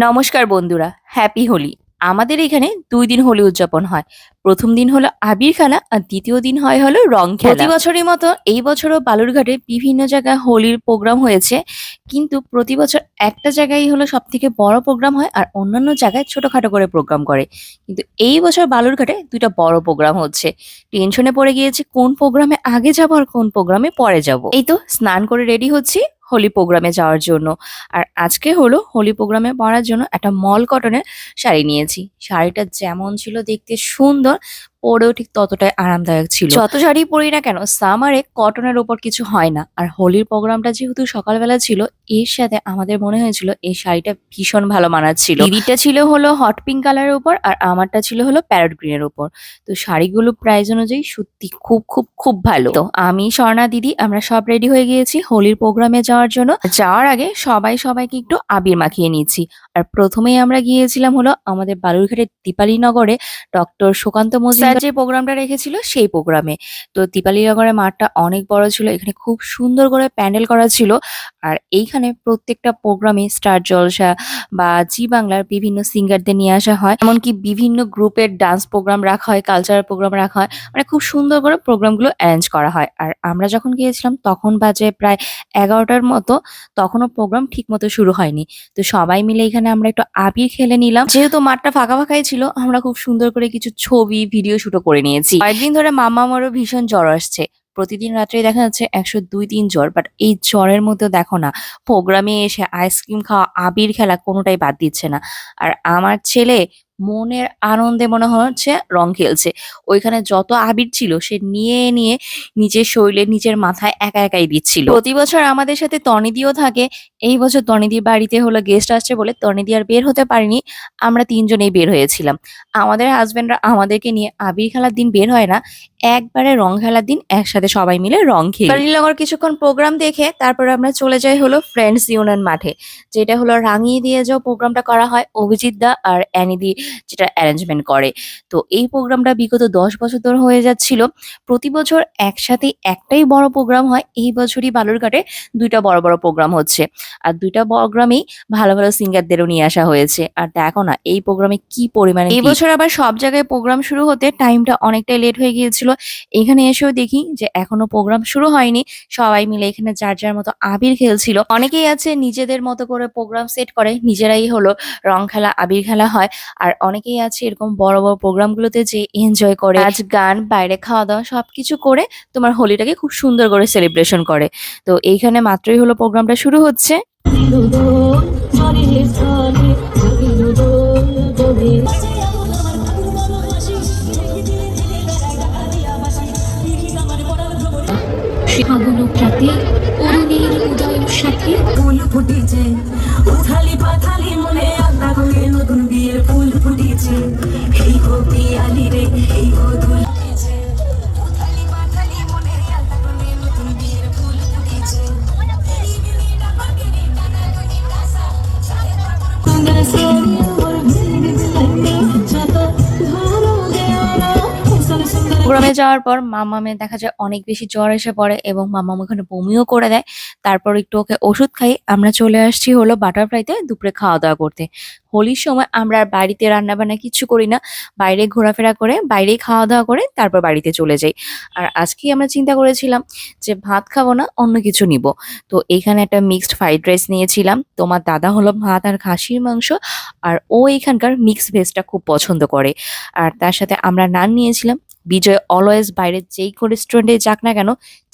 নমস্কার বন্ধুরা হ্যাপি হোলি আমাদের এখানে দুই দিন হোলি উদযাপন হয়। প্রথম দিন হলো আবির খেলা আর দ্বিতীয় দিন হয় হলো রং খেলা। প্রতি বছরের মতো এই বছরও বালুরঘাটে বিভিন্ন জায়গায় হোলির প্রোগ্রাম হয়েছে। কিন্তু প্রতি বছর একটা জায়গায় হলো সব থেকে বড় প্রোগ্রাম হয় আর অন্যান্য জায়গায় ছোটখাটো করে প্রোগ্রাম করে। কিন্তু এই বছর বালুরঘাটে দুইটা বড় প্রোগ্রাম হচ্ছে। টেনশনে পড়ে গিয়েছে, কোন প্রোগ্রামে আগে যাব আর কোন প্রোগ্রামে পরে যাব। এই তো, স্নান করে রেডি হচ্ছি। হোলি প্রোগ্রামে যাওয়ার জন্য। আর আজকে হলো হোলি প্রোগ্রামে পড়ার জন্য একটা মল কটনের শাড়ি নিয়েছি। শাড়িটা যেমন ছিল দেখতে সুন্দর পরেও ঠিক ততটাই আরামদায়ক ছিল। যত শাড়ি পরি না কেন সামারে কটনের ওপর কিছু হয় না। আর হোলির প্রোগ্রামটা যেহেতু সকালবেলা ছিল এর সাথে আমাদের মনে হয়েছিল এই শাড়িটা ভীষণ ভালো মানাচ্ছিল দিদিটা ছিল হলো হট পিঙ্ক কালারের উপর আর আমারটা ছিল হলো প্যারট গ্রিনের উপর। তো শাড়িগুলো প্রাইস অনুযায়ী সত্যি খুব খুব খুব ভালো। তো আমি স্বর্ণা দিদি আমরা সব রেডি হয়ে গিয়েছি হোলির প্রোগ্রামে যাওয়ার জন্য। যাওয়ার আগে সবাই সবাইকে একটু আবির মাখিয়ে নিয়েছি। আর প্রথমেই আমরা গিয়েছিলাম হলো আমাদের বালুরঘাটের দীপালী নগরে ডক্টর সুকান্ত মজুমদার যে প্রোগ্রামটা রেখেছিল সেই প্রোগ্রামে। তো দীপালি নগরের মাঠটা অনেক বড় ছিল, এখানে খুব সুন্দর করে প্যান্ডেল করা ছিল। আর এইখানে প্রত্যেকটা প্রোগ্রামে স্টার জলসা বা জি বাংলার বিভিন্ন সিঙ্গারদের নিয়ে আসা হয়। এমনকি বিভিন্ন গ্রুপের ডান্স প্রোগ্রাম রাখা হয়, কালচারাল প্রোগ্রাম রাখা হয়। মানে খুব সুন্দর করে প্রোগ্রামগুলো অ্যারেঞ্জ করা হয়। আর আমরা যখন গিয়েছিলাম, তখন বাজে প্রায় এগারোটার মতো, তখনও প্রোগ্রাম ঠিক মতো শুরু হয়নি। তো সবাই মিলে এখানে আমরা একটু আবির খেলে নিলাম। যেহেতু মাঠটা ফাঁকা ফাঁকাই ছিল, আমরা খুব সুন্দর করে কিছু ছবি, ভিডিও শুটও করে নিয়েছি। কয়েকদিন ধরে মামা আমারও ভীষণ জ্বর আসছে। প্রতিদিন রাত্রে দেখা যাচ্ছে একশো দুই তিন জ্বর বাট এই জ্বরের মধ্যে দেখো না, প্রোগ্রামে এসে আইসক্রিম খাওয়া, আবির খেলা কোনোটাই বাদ দিচ্ছে না। আর আমার ছেলে মনের আনন্দে মনে হচ্ছে রং খেলছে। ওইখানে যত আবির ছিল সে নিয়ে নিয়ে নিজের শরীরে, নিজের মাথায় একা একাই দিচ্ছিল। প্রতি বছর আমাদের সাথে তনিদিও থাকে। এই বছর তনিদির বাড়িতে হলো গেস্ট আসছে বলে তনিদি আর বের হতে পারিনি। আমরা তিনজনেই বের হয়েছিলাম। আমাদের হাজবেন্ডরা আমাদেরকে নিয়ে আবির খেলার দিন বের হয় না। একবারে রং খেলার দিন একসাথে সবাই মিলে রং খেলি। কিছুক্ষণ প্রোগ্রাম দেখে তারপর আমরা চলে যাই হলো ফ্রেন্ডস ইউনিয়ন মাঠে। যেটা হলো রাঙিয়ে দিয়ে যাও প্রোগ্রামটা করা হয়, অভিজিৎ দা আর অ্যানিদি যেটা অ্যারেঞ্জমেন্ট করে। তো এই প্রোগ্রামটা বিগত দশ বছর ধরে হয়ে যাচ্ছিল। প্রতি বছর একসাথে একটাই বড় প্রোগ্রাম হয়। এই বছরই বালুরঘাটে দুইটা বড় বড় প্রোগ্রাম হচ্ছে। আর দুইটা প্রোগ্রামেই ভালো ভালো সিঙ্গারদেরও নিয়ে আসা হয়েছে। আর দেখো না এই প্রোগ্রামে কি পরিমাণে এই বছর আবার সব জায়গায় প্রোগ্রাম শুরু হতে টাইমটা অনেকটাই লেট হয়ে গিয়েছিল। এখানে এসেও দেখি যে এখনও প্রোগ্রাম শুরু হয়নি। সবাই মিলে এখানে যার যার মতো আবির খেলছিল। অনেকেই আছে নিজেদের মতো করে প্রোগ্রাম সেট করে। নিজেরাই হলো রং খেলা আবির খেলা হয়। আর অনেকেই আছে এরকম বড় বড় প্রোগ্রামগুলোতে যে এনজয় করে নাচ গান বাইরে খাওয়া দাওয়া সবকিছু করে তোমার হোলিটাকে খুব সুন্দর করে সেলিব্রেশন করে। তো এইখানে মাত্রই হলো প্রোগ্রামটা শুরু হচ্ছে। প্রাতে অরুণের সাথে। ফুল ফুটেছে। উথালি পাথালি মনে আল্লাহ করে নতুন বিয়ের প্রোগ্রামে যাওয়ার পর মামামে দেখা যায় অনেক বেশি জ্বর এসে পড়ে এবং মামাম ওখানে বমিও করে দেয়। তারপর একটু ওকে ওষুধ খাই। আমরা চলে আসছি হলো বাটারফ্লাইতে দুপুরে খাওয়া দাওয়া করতে। হোলির সময় আমরা আর বাড়িতে রান্না বান্না কিছু করি না। বাইরে ঘোরাফেরা করে বাইরেই খাওয়া দাওয়া করে তারপর বাড়িতে চলে যাই। আর আজকেই আমরা চিন্তা করেছিলাম যে ভাত খাব না, অন্য কিছু নিব। তো এখানে একটা মিক্সড ফ্রাইড রাইস নিয়েছিলাম। তোমার দাদা হলো ভাত আর খাসির মাংস আর ও এখানকার মিক্স ভেজটা খুব পছন্দ করে। আর তার সাথে আমরা নান নিয়েছিলাম। বিজয় অলওয়েজ বাইরের যেই রেস্টুরেন্টে যাক না কেন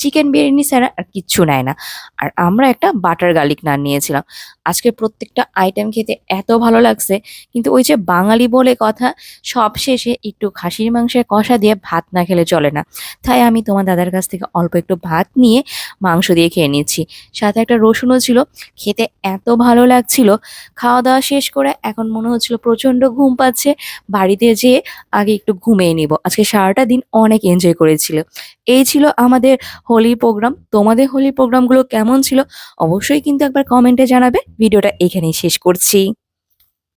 চিকেন বিরিয়ানি ছাড়া আর কিচ্ছু নেয় না। আর আমরা একটা বাটার গার্লিক নান নিয়েছিলাম। আজকে প্রত্যেকটা আইটেম খেতে এত ভালো লাগছে। কিন্তু ওই যে বাঙালি বলে কথা, সব শেষে একটু খাসির মাংসের কষা দিয়ে ভাত না খেলে চলে না। তাই আমি তোমার দাদার কাছ থেকে অল্প একটু ভাত নিয়ে মাংস দিয়ে খেয়ে নিচ্ছি। সাথে একটা রসুনও ছিল। খেতে এত ভালো লাগছিল। খাওয়া দাওয়া শেষ করে এখন মনে হচ্ছিল প্রচণ্ড ঘুম পাচ্ছে। বাড়িতে যেয়ে আগে একটু ঘুমিয়ে নিব। আজকে সারাটা দিন অনেক এনজয় করেছিল। এই ছিল আমাদের হোলি প্রোগ্রাম, তোমাদের হোলি প্রোগ্রামগুলো কেমন ছিল অবশ্যই কিন্তু একবার কমেন্টে জানাবে। ভিডিওটা এখানেই শেষ করছি।